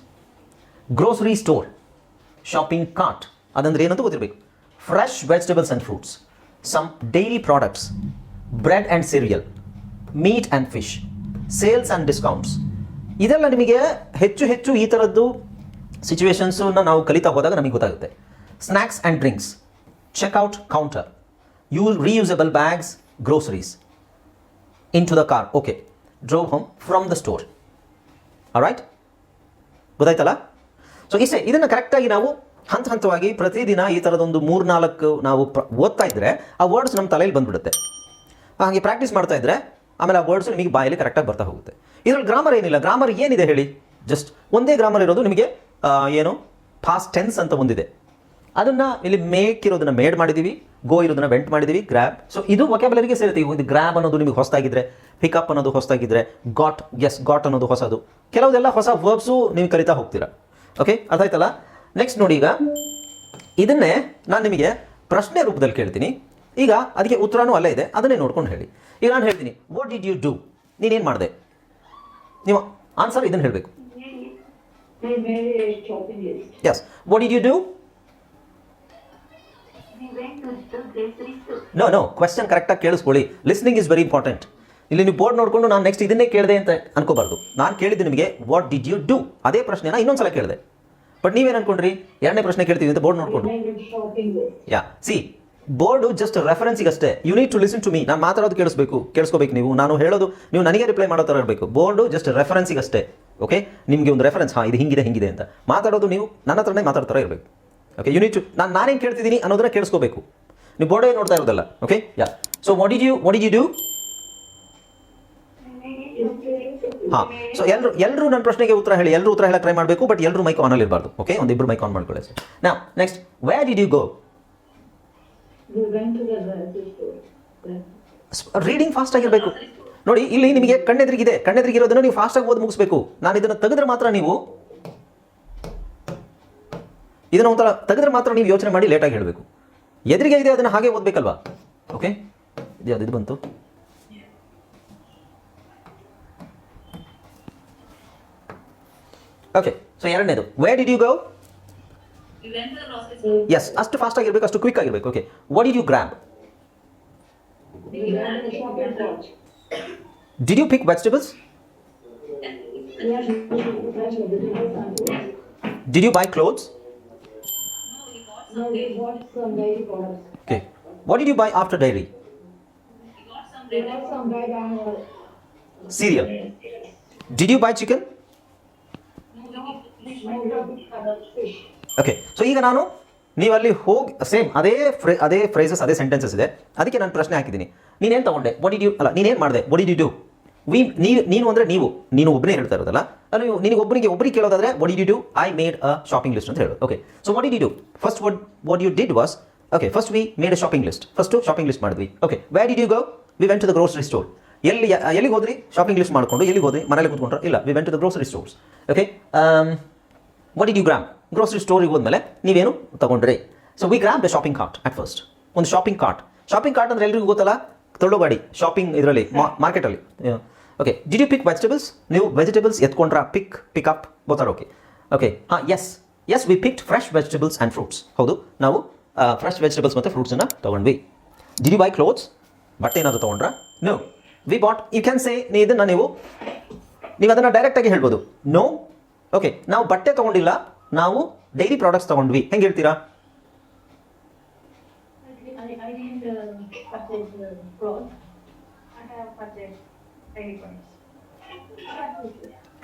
grocery store shopping cart ಅದಂದ್ರೆ ಏನಂತ ಗೊತ್ತಿರಬೇಕು? Fresh vegetables and fruits some dairy products bread and cereal meat and fish sales and discounts ಇದೆಲ್ಲ ನಿಮಗೆ ಹೆಚ್ಚು ಹೆಚ್ಚು ಈ ಥರದ್ದು ಸಿಚುವೇಶನ್ಸನ್ನು ನಾವು ಕಲಿತಾ ಹೋದಾಗ ನಮಗೆ ಗೊತ್ತಾಗುತ್ತೆ. Snacks and drinks checkout counter you reusable bags groceries into the car okay drove home from the store right ಗೊತ್ತಾಯ್ತಲ್ಲ? ಸೊ ಇಷ್ಟೇ, ಇದನ್ನು ಕರೆಕ್ಟಾಗಿ ನಾವು ಹಂತ ಹಂತವಾಗಿ ಪ್ರತಿದಿನ ಈ ಥರದೊಂದು ಮೂರ್ನಾಲ್ಕು ನಾವು ಪ್ರ, ಓದ್ತಾ ಇದ್ದರೆ ಆ ವರ್ಡ್ಸ್ ನಮ್ಮ ತಲೆಯಲ್ಲಿ ಬಂದ್ಬಿಡುತ್ತೆ. ಹಾಗೆ ಪ್ರಾಕ್ಟೀಸ್ ಮಾಡ್ತಾ ಇದ್ದರೆ ಆಮೇಲೆ ಆ ವರ್ಡ್ಸ್ ನಿಮಗೆ ಬಾಯಲ್ಲಿ ಕರೆಕ್ಟಾಗಿ ಬರ್ತಾ ಹೋಗುತ್ತೆ. ಇದರಲ್ಲಿ ಗ್ರಾಮರ್ ಏನಿಲ್ಲ ಗ್ರಾಮರ್ ಏನಿದೆ ಹೇಳಿ? ಜಸ್ಟ್ ಒಂದೇ ಗ್ರಾಮರ್ ಇರೋದು ನಿಮಗೆ ಏನು? ಫಾಸ್ಟ್ ಟೆನ್ಸ್ ಅಂತ ಒಂದಿದೆ. ಅದನ್ನು ಇಲ್ಲಿ ಮೇಕ್ ಇರೋದನ್ನ ಮೇಡ್ ಮಾಡಿದ್ದೀವಿ ಗೋ ಇರೋದನ್ನ ವೆಂಟ್ ಮಾಡಿದ್ದೀವಿ ಗ್ರ್ಯಾಬ್ ಸೊ ಇದು ವೊಕ್ಯಾಬುಲರಿಗೆ ಸೇರುತ್ತೆ. ಇದು ಗ್ರ್ಯಾಬ್ ಅನ್ನೋದು ನಿಮಗೆ ಹೊಸದಾಗಿದ್ರೆ ಪಿಕಪ್ ಅನ್ನೋದು ಹೊಸದಾಗಿದ್ರೆ ಗಾಟ್ ಎಸ್ ಗಾಟ್ ಅನ್ನೋದು ಹೊಸದು. ಕೆಲವುದೆಲ್ಲ ಹೊಸ ವರ್ಬ್ಸು ನೀವು ಕಲಿತಾ ಹೋಗ್ತೀರಾ. ಓಕೆ ಅರ್ಥ ಆಯ್ತಲ್ಲ ನೆಕ್ಸ್ಟ್ ನೋಡಿ ಈಗ. ಇದನ್ನೇ ನಾನು ನಿಮಗೆ ಪ್ರಶ್ನೆ ರೂಪದಲ್ಲಿ ಕೇಳ್ತೀನಿ. ಈಗ ಅದಕ್ಕೆ ಉತ್ತರನೂ ಅಲ್ಲೇ ಇದೆ. ಅದನ್ನೇ ನೋಡ್ಕೊಂಡು ಹೇಳಿ. ಈಗ ನಾನು ಹೇಳ್ತೀನಿ ವಾಟ್ ಡಿಡ್ ಯು ಡೂ ನೀನೇನು ಮಾಡಿದೆ? ನೀವು ಆನ್ಸರ್ ಇದನ್ನು ಹೇಳಬೇಕು.
Yes what did you do.
No no question ಕರೆಕ್ಟಾಗಿ ಕೇಳಿಸ್ಕೊಳ್ಳಿ. ಲಿಸ್ನಿಂಗ್ ಇಸ್ ವೆರಿ ಇಂಪಾರ್ಟೆಂಟ್ ಇಲ್ಲಿ ನೀವು ಬೋರ್ಡ್ ನೋಡಿಕೊಂಡು ನಾನು ನೆಕ್ಸ್ಟ್ ಇದನ್ನೇ ಕೇಳಿದೆ ಅಂತ ಅನ್ಕೋಬಾರ್ದು. ನಾನು ಕೇಳಿದ್ದು ನಿಮಗೆ ವಾಟ್ ಡಿಡ್ ಯು ಡೂ ಅದೇ ಪ್ರಶ್ನೆನ ಇನ್ನೊಂದ್ಸಲ ಕೇಳಿದೆ. ಬಟ್ ನೀವೇನು ಅನ್ಕೊಂಡ್ರಿ? ಎರಡನೇ ಪ್ರಶ್ನೆ ಕೇಳ್ತೀವಿ ಅಂತ ಬೋರ್ಡ್ ನೋಡ್ಕೊಂಡು. ಯಾ ಸಿ ಬೋರ್ಡು ಜಸ್ಟ್ ರೆಫರೆನ್ಸಿಗೆ ಅಷ್ಟೇ you need to listen to me ನಾನು ಮಾತಾಡೋದು ಕೇಳಿಸ್ಬೇಕು. ಕೇಳಿಸ್ಕೋಬೇಕು ನೀವು. ನಾನು ಹೇಳೋದು ನೀವು ನನಗೆ ರಿಪ್ಲೈ ಮಾಡೋ ಥರ ಇರಬೇಕು. ಬೋರ್ಡು ಜಸ್ಟ್ ರೆಫರೆನ್ಸಿಗೆ ಅಷ್ಟೇ ಓಕೆ ನಿಮಗೆ ಒಂದು ರೆಫರೆನ್ಸ್ ಹಾಂ, ಇದು ಹಿಂಗಿದೆ ಹಿಂಗಿದೆ ಅಂತ. ಮಾತಾಡೋದು ನೀವು ನನ್ನ ಹತ್ರನೇ ಮಾತಾಡ್ತಾರ ಇರಬೇಕು. ಓಕೆ ಯು ನೀಡ್ ಟು ನಾನು, ನಾನೇನು ಕೇಳ್ತಿದ್ದೀನಿ ಅನ್ನೋದನ್ನ ಕೇಳಿಸ್ಕೋಬೇಕು. ನೀವು ಬೋರ್ಡೇ ನೋಡ್ತಾ ಇರೋದಲ್ಲ. Okay yeah so what did you what did you do ಹಾಂ. ಸೊ ಎಲ್ಲರೂ ಎಲ್ಲರೂ ನನ್ನ ಪ್ರಶ್ನೆಗೆ ಉತ್ತರ ಹೇಳಿ ಎಲ್ಲರೂ ಉತ್ತರ ಹೇಳಕ್ಕೆ ಟ್ರೈ ಮಾಡಬೇಕು ಬಟ್ ಎಲ್ಲರೂ ಮೈಕ್ ಆನಲ್ಲಿ ಇರಬಾರ್ದು. ಓಕೆ ಒಂದಿಬ್ಬರು ಮೈಕ್ ಆನ್ ಮಾಡ್ಕೊಳ್ಳಿ. ಸರ್ ನಾ next where did you go
We went to the grocery store.
Reading fast ಆಗಿರಬೇಕು. ನೋಡಿ, ಇಲ್ಲಿ ನಿಮಗೆ ಕಣ್ಣೆದ್ರಿಗಿದೆ. ಕಣ್ಣೆದ್ರಿಗಿರೋದನ್ನು ನೀವು ಫಾಸ್ಟಾಗಿ ಓದಿ ಮುಗಿಸ್ಬೇಕು. ನಾನು ಇದನ್ನು ತೆಗೆದ್ರೆ ಮಾತ್ರ ನೀವು ಇದನ್ನು ಒಂಥರ ತೆಗೆದ್ರೆ ಮಾತ್ರ ನೀವು ಯೋಚನೆ ಮಾಡಿ ಲೇಟಾಗಿ ಹೇಳಬೇಕು. ಎದುರಿಗೆ ಇದೆ ಅದನ್ನು ಹಾಗೆ ಓದಬೇಕಲ್ವಾ? ಓಕೆ ಇದು ಇದು ಬಂತು? ಓಕೆ ಸೊ ಎರಡನೇದು. Where did you go
We went to the grocery store.
Yes ಅಷ್ಟು ಫಾಸ್ಟ್ ಆಗಿರ್ಬೇಕು ಅಷ್ಟು ಕ್ವಿಕ್ ಆಗಿರ್ಬೇಕು okay what did you grab
We ran the shopping cart.
Did you pick vegetables
Yes, fresh vegetables and fruits.
Did you buy clothes
No, we got
No,
some
we
dairy.
bought some dairy products.
Okay what did you buy after dairy
We got some
We
bread.
got some bread and uh,
cereal
did you buy chicken
okay so ಈಗ ನಾನು ನೀವು ಅಲ್ಲಿ ಹೋಗಿ same ಅದೇ ಅದೇ phrases ಅದೇ sentences ಇದೆ. ಅದಕ್ಕೆ ನಾನು ಪ್ರಶ್ನೆ ಹಾಕಿದ್ದೀನಿ. ನೀನೇನು ತಗೊಂಡೆ? ಬಡಿ ಡ್ಯೂ ಅಲ್ಲ, ನೀನೇನು ಮಾಡಿದೆ? ಬಡಿ ಡಿ ಡ್ಯೂ ವಿ ನೀವು ನೀನು ಅಂದರೆ ನೀವು. ನೀನು ಒಬ್ಬನೇ ಹೇಳ್ತಾ ಇರೋದಲ್ಲ. ಅಲ್ಲಿ, ನೀವು, ನಿನಗೆ ಒಬ್ಬರಿಗೆ ಒಬ್ಬರಿಗೆ ಕೇಳೋದಾದ್ರೆ what did you I made a shopping list ಅಂತ ಹೇಳೋದು okay so what did you first what what you did was okay first we made a shopping list first shopping list ಮಾಡಿದ್ವಿ. Okay what did you go we went to the grocery store ಎಲ್ಲಿ, ಎಲ್ಲಿಗೆ ಹೋದ್ರಿ? Shopping list ಮಾಡ್ಕೊಂಡು ಎಲ್ಲಿಗೆ ಹೋದ್ರಿ? ಮನೇಲಿ ಕೂತ್ಕೊಂಡ್ರೆ? ಇಲ್ಲ we went to the grocery stores okay what did you grab grocery ಸ್ಟೋರಿಗೆ ಹೋದ್ಮೇಲೆ ನೀವೇನು ತಗೊಂಡ್ರಿ? So we grab the shopping cart at first ಒಂದು ಶಾಪಿಂಗ್ ಕಾರ್ಟ್ ಶಾಪಿಂಗ್ ಕಾರ್ಟ್ ಅಂದ್ರೆ ಎಲ್ಲರಿಗೂ ಗೊತ್ತಲ್ಲ? ತೊಳ್ಳೋ ಗಾಡಿ ಶಾಪಿಂಗ್ ಇದರಲ್ಲಿ ಮಾರ್ಕೆಟಲ್ಲಿ okay did you pick vegetables ನೀವು ವೆಜಿಟೇಬಲ್ಸ್ ಎತ್ಕೊಂಡ್ರಾ ಪಿಕ್ ಪಿಕಪ್ ಗೊತ್ತಾರ ಓಕೆ. ಓಕೆ ಹಾಂ yes yes we picked fresh vegetables and fruits ಹೌದು. ನಾವು ಫ್ರೆಶ್ ವೆಜಿಟೇಬಲ್ಸ್ ಮತ್ತು ಫ್ರೂಟ್ಸನ್ನು ತೊಗೊಂಡ್ವಿ. ಡಿಡ್ ಯು ಬೈ ಕ್ಲೋತ್ಸ್ ಬಟ್ಟೆ ಏನಾದರೂ ತೊಗೊಂಡ್ರಾ? No we bought you can say ನೀ ಇದನ್ನು ನೀವು ನೀವು ಅದನ್ನು ಡೈರೆಕ್ಟಾಗಿ ಹೇಳ್ಬೋದು. ನೋ ಓಕೆ ನಾವು ಬಟ್ಟೆ ತೊಗೊಂಡಿಲ್ಲ. ನಾವು ಡೈರಿ ಪ್ರಾಡಕ್ಟ್ಸ್ ತಗೊಂಡ್ವಿ. ಹೆಂಗೆ ಹೇಳ್ತೀರಾ.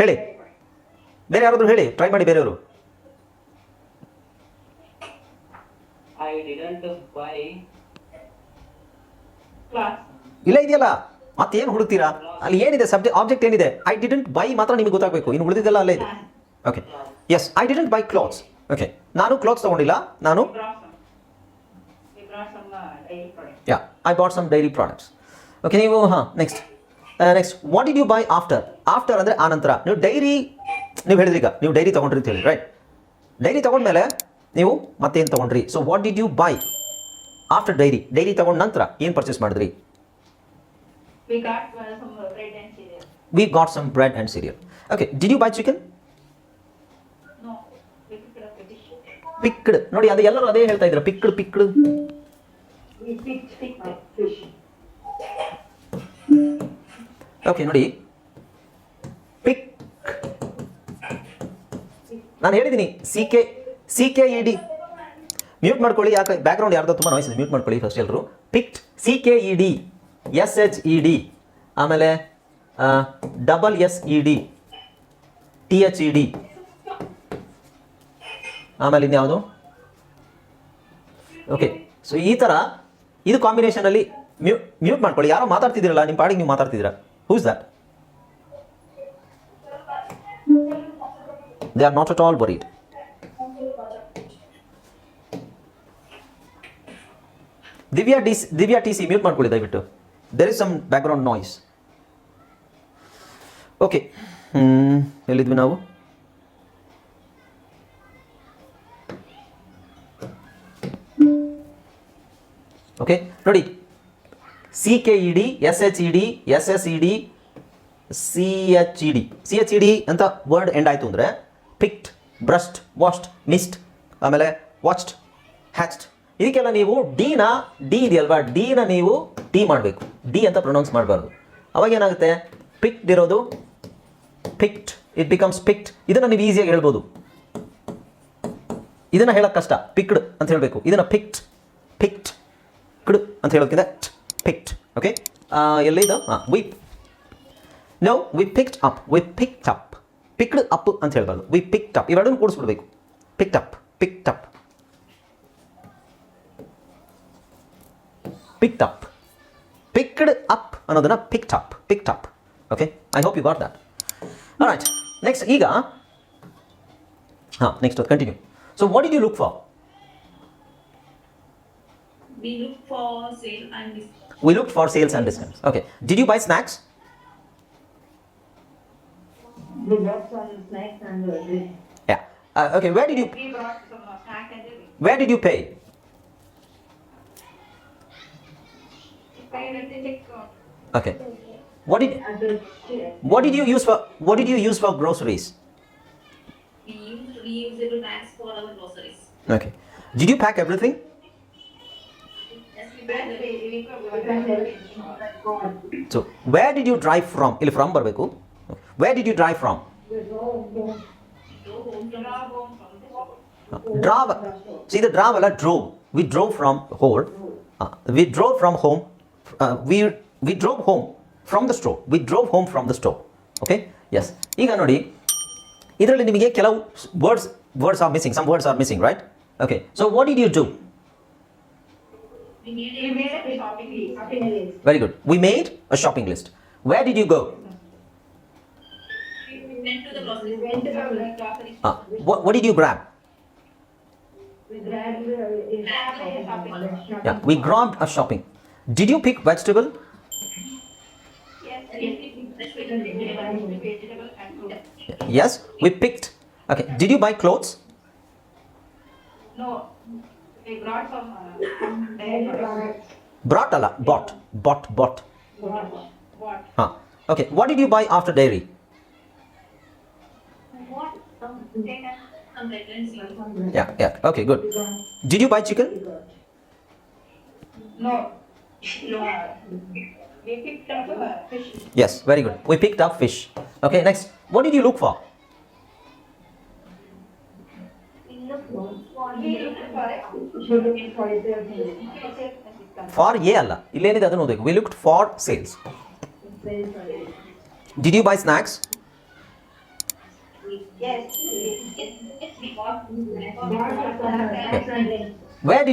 ಹೇಳಿ. ಬೇರೆ ಯಾರಾದರೂ ಹೇಳಿ ಟ್ರೈ ಮಾಡಿ ಬೇರೆಯವರು. ಇಲ್ಲ ಇದೆಯಲ್ಲ? ಮತ್ತೇನು ಹುಡುಕ್ತೀರಾ? ಅಲ್ಲಿ ಏನಿದೆ? ಸಬ್ಜೆಕ್ಟ್ ಆಬ್ಜೆಕ್ಟ್ ಏನಿದೆ? ಐ ಡಿಡೆಂಟ್ ಬೈ ಮಾತ್ರ ನಿಮಗೆ ಗೊತ್ತಾಗಬೇಕು. ಇನ್ನು ಉಳಿದಿದ್ದೆಲ್ಲ ಅಲ್ಲೇ ಇದೆ. Okay yes I didn't buy clothes okay ನಾನು ಕ್ಲೋತ್ಸ್ ತೊಗೊಂಡಿಲ್ಲ. ನಾನು.
Yeah I bought some dairy products
okay ನೀವು ಹಾಂ next next what did you buy after after ಅಂದರೆ ಆನಂತರ. ನೀವು ಡೈರಿ ನೀವು ಹೇಳಿದ್ರಿ ಈಗ. ನೀವು ಡೈರಿ ತೊಗೊಂಡ್ರಿ ಅಂತ ಹೇಳಿ ರೈಟ್ ಡೈರಿ ತೊಗೊಂಡ್ಮೇಲೆ ನೀವು ಮತ್ತೇನು ತೊಗೊಂಡ್ರಿ? So what did you buy after dairy dairy ತೊಗೊಂಡ ನಂತರ ಏನು ಪರ್ಚೇಸ್ ಮಾಡಿದ್ರಿ?
We got some bread and cereal.
We got some bread and cereal okay did you buy chicken
No, we picked up the fish.
Picked. ನೋಡಿ, ಅದು ಎಲ್ಲರೂ ಅದೇ ಹೇಳ್ತಾ ಇದ್ರು.
Picked picked.
ಓಕೆ ನೋಡಿ. ಪಿಕ್ ನಾನು ಹೇಳಿದ್ದೀನಿ C K C K E D mute ಮಾಡ್ಕೊಳ್ಳಿ, ಯಾಕೆ ಬ್ಯಾಕ್ಗ್ರೌಂಡ್ ಯಾರ್ದೋ ತುಂಬ ನಾಯ್ಸ್ ಮ್ಯೂಟ್ ಮಾಡ್ಕೊಳ್ಳಿ ಫಸ್ಟ್ ಎಲ್ಲರೂ picked C K E D S H E D ಆಮೇಲೆ double S E D T H E D ಆಮೇಲೆ ಇನ್ಯಾವುದು? ಓಕೆ ಸೊ ಈ ಥರ ಇದು ಕಾಂಬಿನೇಷನಲ್ಲಿ ಮ್ಯೂ ಮ್ಯೂಟ್ ಮಾಡ್ಕೊಳ್ಳಿ. ಯಾರೋ ಮಾತಾಡ್ತಿದ್ದೀರಲ್ಲ ನಿಮ್ಮ ಪಾಡಿಗೆ ನೀವು ಮಾತಾಡ್ತಿದ್ದೀರಾ? Who's that they are not at all worried Divya D Divya T C mute ಮಾಡ್ಕೊಳ್ಳಿ ದಯವಿಟ್ಟು. There is some background noise okay ಎಲ್ಲಿದ್ವಿ ನಾವು? ಓಕೆ ನೋಡಿ C K E D S H E D S S E D C H E D C H E D ಅಂತ word end ಆಯಿತು ಅಂದರೆ picked brushed washed missed ಆಮೇಲೆ watched hatched ಇದಕ್ಕೆಲ್ಲ ನೀವು ಡಿನ D ಇದೆಯಲ್ವಾ? ಡಿನ ನೀವು ಟಿ ಮಾಡಬೇಕು. ಡಿ ಅಂತ ಪ್ರೊನೌನ್ಸ್ ಮಾಡಬಾರ್ದು. ಅವಾಗ ಏನಾಗುತ್ತೆ? ಪಿಕ್ಡ್ ಇರೋದು ಪಿಕ್ಟ್ ಇಟ್ ಬಿಕಮ್ಸ್ ಪಿಕ್ಟ್ ಇದನ್ನು ನೀವು ಈಸಿಯಾಗಿ ಹೇಳ್ಬೋದು. ಇದನ್ನು ಹೇಳೋಕ್ಕೆ ಕಷ್ಟ. ಪಿಕ್ಡ್ ಅಂತ ಹೇಳಬೇಕು. ಇದನ್ನು ಪಿಕ್ಟ್ ಪಿಕ್ಟ್ ಕಡು ಅಂತ ಹೇಳೋಕ್ಕಿದೆ ಪಿಕ್ಟ್ ಓಕೆ ಎಲ್ಲಿದು? ಹಾಂ we no we picked up we picked up picked up ಅಂತ ಹೇಳ್ಬಾರ್ದು. ವಿ ಪಿಕ್ಡ್ ಅಪ್ ಇವೆರಡನ್ನು ಕೂಡಿಸ್ಬಿಡ್ಬೇಕು. Picked up picked up picked up picked up ಅನ್ನೋದನ್ನ picked up picked up okay I hope you got that right next ಈಗ, ಹಾಂ next continue so what did you look for
We look for sale and discount.
We looked for sales and discounts. Okay. Did you buy snacks?
We bought some snacks and drinks.
Yeah. Uh, okay. Where did you
We brought some uh, snack and drink.
Where did you pay?
Paid at the check.
Okay. What did What did you use for What did you use for groceries?
We use reusable bags for our groceries.
Okay. Did you pack everything? So where did you drive from? ಇಲ್ಲಿ from ಬರಬೇಕು. Where did you drive from?
We go home.
go home from
draw home from the store.
Uh, Drive. See the drive ಅಲ್ಲ drove. We drove from home. Uh, we drove from home. Uh, we we drove home from the store. We drove home from the store. Okay? Yes. ಈಗ ನೋಡಿ ಇದರಲ್ಲಿ ನಿಮಗೆ ಕೆಲವು words words are missing some words are missing right okay so what did you do
We made, a
shopping list.
Very good. We made a shopping list. Where did you go?
We went to the grocery.
We went to the
grocery.
Ah, what, what did you grab?
We grabbed a shopping.
Yeah, we grabbed a shopping. Did you pick vegetable?
Yes, yes
we picked. Okay, did you buy clothes?
No. Brought
ಅಲ್ಲ bought bought bought ಹಾಂ Okay. What did you buy after dairy? Yeah, yeah. Okay, good. Did you buy chicken?
No. No. We picked up fish.
Yes, very good. We picked up fish. Okay, next. What did you look for?
For a
ಅಲ್ಲ ಇಲ್ಲೇನಿದೆ ಅದನ್ನು ಓದಬೇಕು we looked for sales
Sales
did you buy snacks
Yes,
Yes, yes, we bought we bought
Snacks and drinks.
Where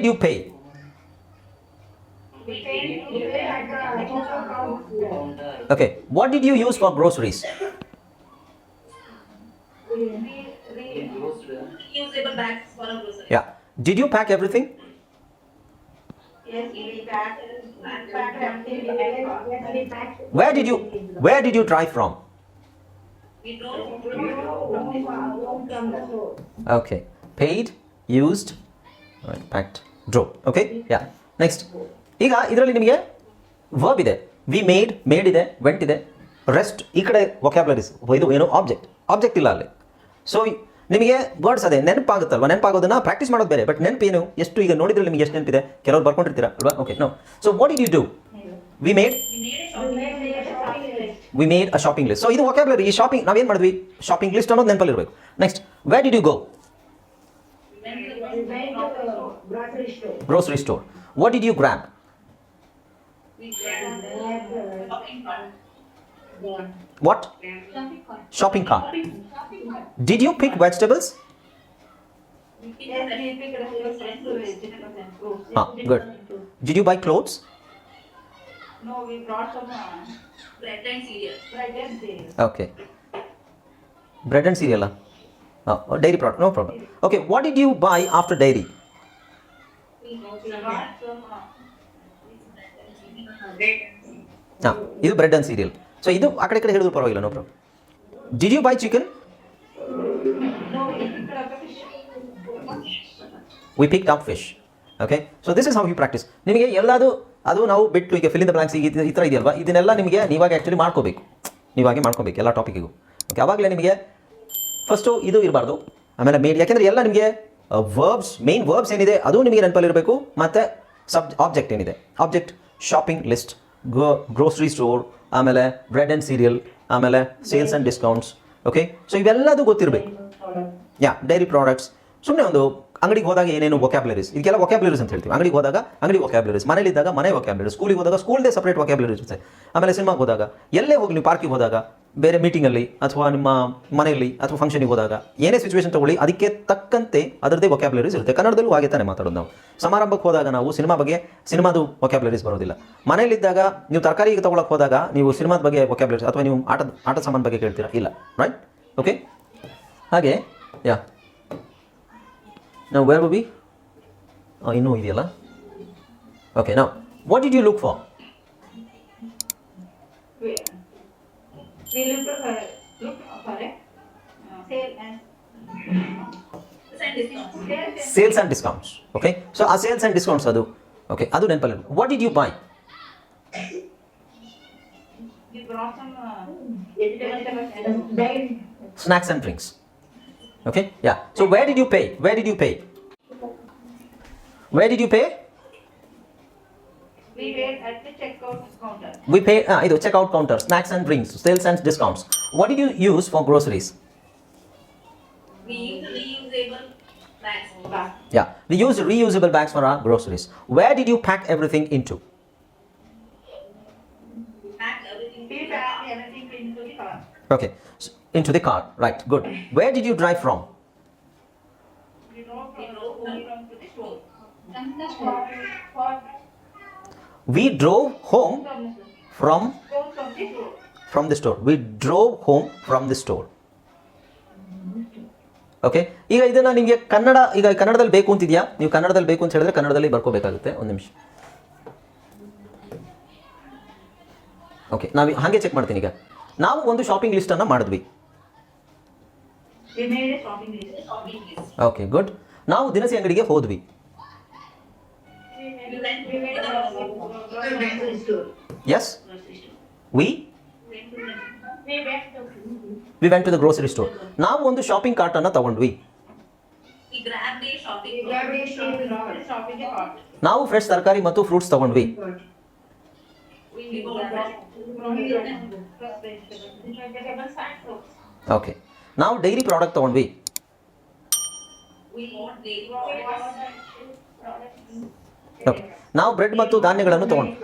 reusable bags for our groceries.
Yeah did you pack everything
yes, we packed, packed everything in the car.
Yes, we packed.
Where did you where did you drive from
We drove
Home home from the store.
Okay. Paid, used, right, packed, drove. Okay? Yeah. Next. ಈಗ ಇದರಲ್ಲಿ ನಿಮಗೆ verb ಇದೆ we made made ಇದೆ went ಇದೆ rest ಈ ಕಡೆ ವೊಕ್ಯಾಬ್ಲರೀಸ್ ಇದು ಏನು ಆಬ್ಜೆಕ್ಟ್ ಆಬ್ಜೆಕ್ಟ್ ಇಲ್ಲ ಅಲ್ಲಿ ಸೊ ನಿಮಗೆ ವರ್ಡ್ಸ್ ಅದೇ ನೆನಪಾಗುತ್ತಲ್ವಾ? ನೆನಪಾಗೋದನ್ನ ಪ್ರಾಕ್ಟೀಸ್ ಮಾಡೋದು ಬೇರೆ. ಬಟ್ ನೆನಪೇನು ಎಷ್ಟು ಈಗ ನೋಡಿದ್ರೆ ನಿಮಗೆ ಎಷ್ಟು ನೆನಪಿದೆ? ಕೆಲವ್ರು ಬರ್ಕೊಂಡಿರ್ತೀರಾ? ಅಲ್ವಾ? Okay no so what did you do
we made.
We made a shopping list
so ಇದು ವೊಕ್ಯಾಬ್ಲರಿ ಈ ಶಾಪಿಂಗ್ ನಾವೇನು ಮಾಡಿದ್ವಿ? ಶಾಪಿಂಗ್ ಲಿಸ್ಟ್ ಅನ್ನೋದು ನೆನಪಲ್ಲಿರಬೇಕು next where did you go
grocery store
what did you the
what shopping cart did you grab?
we grabbed
We had
the
the
shopping cart.
What?
shopping cart.
Shopping cart.
Shopping cart.
Did you pick vegetables?
We picked
Yes,
the
we picked up fresh vegetables and fruits.
Ah, good. Did you buy clothes?
No, we brought some uh,
bread and cereal.
bread and cereal.
Okay. Bread and cereal. ah? Oh, dairy product. No problem. Okay. What did you buy after dairy?
We bought
We
some
brought some uh,
Ah, ಇದು bread and serial so ಇದು ಆ ಕಡೆ ಈ ಕಡೆ ಹೇಳಿದ್ರು ಪರವಾಗಿಲ್ಲ no problem did you buy
chicken we pick up fish
okay so this is how you practice ನಿಮಗೆ ಎಲ್ಲದು, ಅದು ನಾವು ಬಿಟ್ಟು ಈಗ ಫಿಲಿಂದ ಬ್ಲಾಂಕ್ಸ್ ಈಗ ಈ ಥರ ಇದೆಯಲ್ವಾ? ಇದನ್ನೆಲ್ಲ ನಿಮಗೆ ನೀವಾಗ ಆ್ಯಕ್ಚುಲಿ ಮಾಡ್ಕೋಬೇಕು. ನೀವಾಗೆ ಮಾಡ್ಕೋಬೇಕು ಎಲ್ಲ ಟಾಪಿಕ್ಗೂ ಓಕೆ ಅವಾಗಲೇ ನಿಮಗೆ ಫಸ್ಟು ಇದು ಇರಬಾರ್ದು. ಆಮೇಲೆ ಮೇಡ್ ಯಾಕೆಂದರೆ ಎಲ್ಲ ನಿಮಗೆ ವರ್ಬ್ಸ್ ಮೇನ್ ವರ್ಬ್ಸ್ ಏನಿದೆ, ಅದು ನಿಮಗೆ ನೆನಪಲ್ಲಿರಬೇಕು, ಮತ್ತು ಸಬ್ ಆಬ್ಜೆಕ್ಟ್ ಏನಿದೆ. Object shopping list go grocery store ಆಮೇಲೆ ಬ್ರೆಡ್ ಆ್ಯಂಡ್ ಸೀರಿಯಲ್ ಆಮೇಲೆ sales and discounts okay so ಇವೆಲ್ಲದೂ ಗೊತ್ತಿರಬೇಕು. ಯಾ ಡೈರಿ ಪ್ರಾಡಕ್ಟ್ಸ್ ಸುಮ್ಮನೆ ಒಂದು ಅಂಗಡಿಗೆ ಹೋದಾಗ ಏನೇನು ವೊಕ್ಯಾಬ್ಲರೀಸ್ ಇದಕ್ಕೆಲ್ಲ ವೊಕ್ಯಾಬ್ಲರೀಸ್ ಅಂತ ಹೇಳ್ತೀವಿ. ಅಂಗಡಿಗೆ ಹೋದಾಗ ಅಂಗಡಿ ವೊಕ್ಯಾಬ್ಲರೀಸ್ ಮನೇಲಿದ್ದಾಗ ಮನೆ ವೊಕ್ಯಾಬ್ಲರೀಸ್ ಸ್ಕೂಲಿಗೆ ಹೋದಾಗ ಸ್ಕೂಲ್ದೇ ಸಪ್ರೇಟ್ ವೊಕ್ಯಾಬ್ಲರೀಸ್ ಇರುತ್ತೆ. ಆಮೇಲೆ ಸಿನಿಮಾಗೆ ಹೋದಾಗ, ಎಲ್ಲೇ ಹೋಗಿ ನೀವು ಪಾರ್ಕಿಗೆ ಹೋದಾಗ, ಬೇರೆ ಮೀಟಿಂಗಲ್ಲಿ ಅಥವಾ ನಿಮ್ಮ ಮನೆಯಲ್ಲಿ ಅಥವಾ ಫಂಕ್ಷನಿಗೆ ಹೋದಾಗ, ಏನೇ ಸಿಚುವೇಶನ್ ತಗೊಳ್ಳಿ, ಅದಕ್ಕೆ ತಕ್ಕಂತೆ ಅದರದೇ ವೊಕ್ಯಾಬ್ಲರೀಸ್ ಇರುತ್ತೆ. ಕನ್ನಡದಲ್ಲೂ ಹಾಗೆ ತಾನೆ ಮಾತಾಡೋದು ನಾವು. ಸಮಾರಂಭಕ್ಕೆ ಹೋದಾಗ ನಾವು ಸಿನಿಮಾ ಬಗ್ಗೆ ಸಿನಿಮಾದು ವೊಕ್ಯಾಬ್ಲರೀಸ್ ಬರೋದಿಲ್ಲ. ಮನೆಯಲ್ಲಿದ್ದಾಗ ನೀವು ತರಕಾರಿ ತಗೊಳಕ್ಕೆ ಹೋದಾಗ, ನೀವು ಸಿನಿಮಾದ ಬಗ್ಗೆ ವೊಕ್ಯಾಬ್ಲರೀಸ್ ಅಥವಾ ನೀವು ಆಟದ ಆಟದ ಸಾಮಾನು ಬಗ್ಗೆ ಕೇಳ್ತೀರಾ? ಇಲ್ಲ ರೈಟ್ ಓಕೆ ಹಾಗೆ ಯಾ ನಾವು ವೇರ್ ಬಿ ಇನ್ನೂ ಇದೆಯಲ್ಲ ಓಕೆ ನಾವು what did you look for
we, we look for, look for a uh, sale and
Send discounts.
sales and
sales and discounts okay so ಆ ಸೇಲ್ಸ್ ಆ್ಯಂಡ್ ಡಿಸ್ಕೌಂಟ್ಸ್ ಅದು okay ಅದು ನೆನಪಲ್ಲಿ what did you buy
we brought some uh, vegetables and
Dairy.
Snacks and drinks Okay, yeah. So where did you pay? Where did you pay? Where did you pay?
We paid at the checkout counter.
We pay ah, checkout counter, snacks and drinks, sales and discounts. What did you use for groceries?
We reusable bags.
Yeah, we use reusable bags for our groceries. Where did you pack everything into?
Pack everything.
Okay. Into the car. Right, good. Where did you drive from?
We drove
home
From
from
the store.
We drove home from the store. Okay ಈಗ ಇದನ್ನ ನಿಮಗೆ ಕನ್ನಡ ಈಗ ಕನ್ನಡದಲ್ಲಿ ಬೇಕು ಅಂತಿದೆಯಾ ನೀವು ಕನ್ನಡದಲ್ಲಿ ಬೇಕು ಅಂತ ಹೇಳಿದ್ರೆ ಕನ್ನಡದಲ್ಲಿ ಬರ್ಕೋಬೇಕಾಗುತ್ತೆ ಒಂದು ನಿಮಿಷ ಓಕೆ ನಾವು ಹಾಗೆ ಚೆಕ್ ಮಾಡ್ತೀನಿ ಈಗ ನಾವು ಒಂದು ಶಾಪಿಂಗ್ ಲಿಸ್ಟನ್ನು ಮಾಡಿದ್ವಿ ಓಕೆ ಗುಡ್ ನಾವು ದಿನಸಿ ಅಂಗಡಿಗೆ ಹೋದ್ವಿ
yes
we
we
went to the
grocery store ನಾವು ಒಂದು ಶಾಪಿಂಗ್
ಕಾರ್ಟ್ ಅನ್ನು ತಗೊಂಡ್ವಿ.
ನಾವು ಫ್ರೆಶ್ ತರಕಾರಿ ಮತ್ತು ಫ್ರೂಟ್ಸ್ ತಗೊಂಡ್ವಿ. ಓಕೆ ನಾವು ಡೈರಿ ಪ್ರಾಡಕ್ಟ್ ತಗೊಂಡ್ವಿ
We bought dairy
We
products.
bought
okay ನಾವು ಬ್ರೆಡ್ ಮತ್ತು ಧಾನ್ಯಗಳನ್ನು ತಗೊಂಡ್ವಿ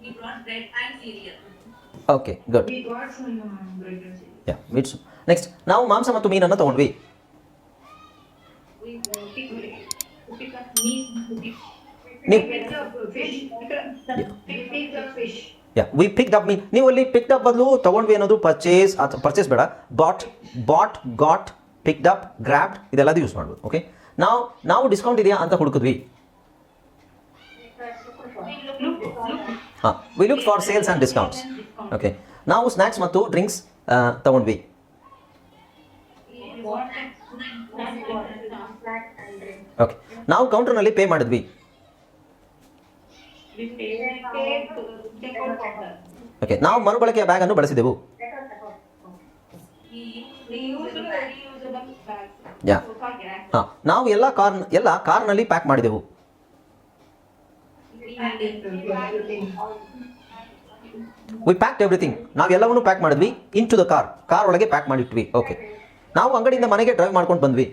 We brought bread and cereal.
Okay good
We got some uh, bread and cereal.
Yeah it's next ನಾವು ಮಾಂಸ ಮತ್ತು ಮೀನನ್ನು ತಗೊಂಡ್ವಿ
We
Pick, pick up meat. Pick,
ನೀವು ಯಾ ವಿ ಪಿಕ್ಡ್ ಅಪ್ ಮೀನ್ ನೀವು ಅಲ್ಲಿ ಪಿಕ್ಡ್ ಅಪ್ ಬದಲು ತಗೊಂಡ್ವಿ ಅನ್ನೋದು ಪರ್ಚೇಸ್ ಅಥವಾ ಪರ್ಚೇಸ್ ಬೇಡ bought bought got picked up grabbed ಇದೆಲ್ಲದು use ಮಾಡ್ಬೋದು ಓಕೆ ನಾವು ನಾವು ಡಿಸ್ಕೌಂಟ್ ಇದೆಯಾ ಅಂತ ಹುಡುಕಿದ್ವಿ. ಹಾಂ we look for sales and discounts okay ನಾವು ಸ್ನ್ಯಾಕ್ಸ್ ಮತ್ತು ಡ್ರಿಂಕ್ಸ್ ತಗೊಂಡ್ವಿ ಓಕೆ ನಾವು ಕೌಂಟರ್ನಲ್ಲಿ ಪೇ ಮಾಡಿದ್ವಿ ಓಕೆ ನಾವು ಮರುಬಳಕೆಯ ಬ್ಯಾಗನ್ನು ಬಳಸಿದೆವು.
ಯಾ.
ಹಾಂ ನಾವು ಎಲ್ಲ ಕಾರ್ ಎಲ್ಲ ಕಾರ್ನಲ್ಲಿ ಪ್ಯಾಕ್ ಮಾಡಿದೆವು. ವಿ ಪ್ಯಾಕ್ ಎವ್ರಿಥಿಂಗ್ ನಾವು ಎಲ್ಲವನ್ನೂ ಪ್ಯಾಕ್ ಮಾಡಿದ್ವಿ. Into the car car ಒಳಗೆ ಪ್ಯಾಕ್ ಮಾಡಿಟ್ವಿ. ಓಕೆ ನಾವು ಅಂಗಡಿಯಿಂದ ಮನೆಗೆ ಡ್ರೈವ್ ಮಾಡ್ಕೊಂಡು ಬಂದ್ವಿ.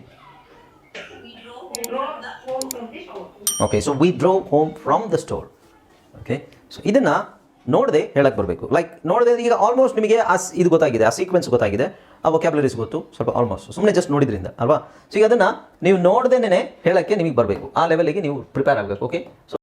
Okay so
we drove home from the store
okay so ಇದನ್ನು ನೋಡದೆ ಹೇಳಕ್ಕೆ ಬರಬೇಕು. ಲೈಕ್ ನೋಡದೆ ಈಗ ಆಲ್ಮೋಸ್ಟ್ ನಿಮಗೆ ಆ ಇದು ಗೊತ್ತಾಗಿದೆ, ಆ ಸೀಕ್ವೆನ್ಸ್ ಗೊತ್ತಾಗಿದೆ, ಆ ವೊಕ್ಯಾಬ್ಲರೀಸ್ ಗೊತ್ತು, ಸ್ವಲ್ಪ ಆಲ್ಮೋಸ್ಟ್ ಸುಮ್ಮನೆ ಜಸ್ಟ್ ನೋಡಿದ್ರಿಂದ, ಅಲ್ವಾ? ಸೊ ಈಗ ಅದನ್ನು ನೀವು ನೋಡ್ದೇನೆ ಹೇಳೋಕ್ಕೆ ನಿಮಗೆ ಬರಬೇಕು. ಆ ಲೆವೆಲಿಗೆ ನೀವು ಪ್ರಿಪೇರ್ ಆಗಬೇಕು ಓಕೆ ಸೊ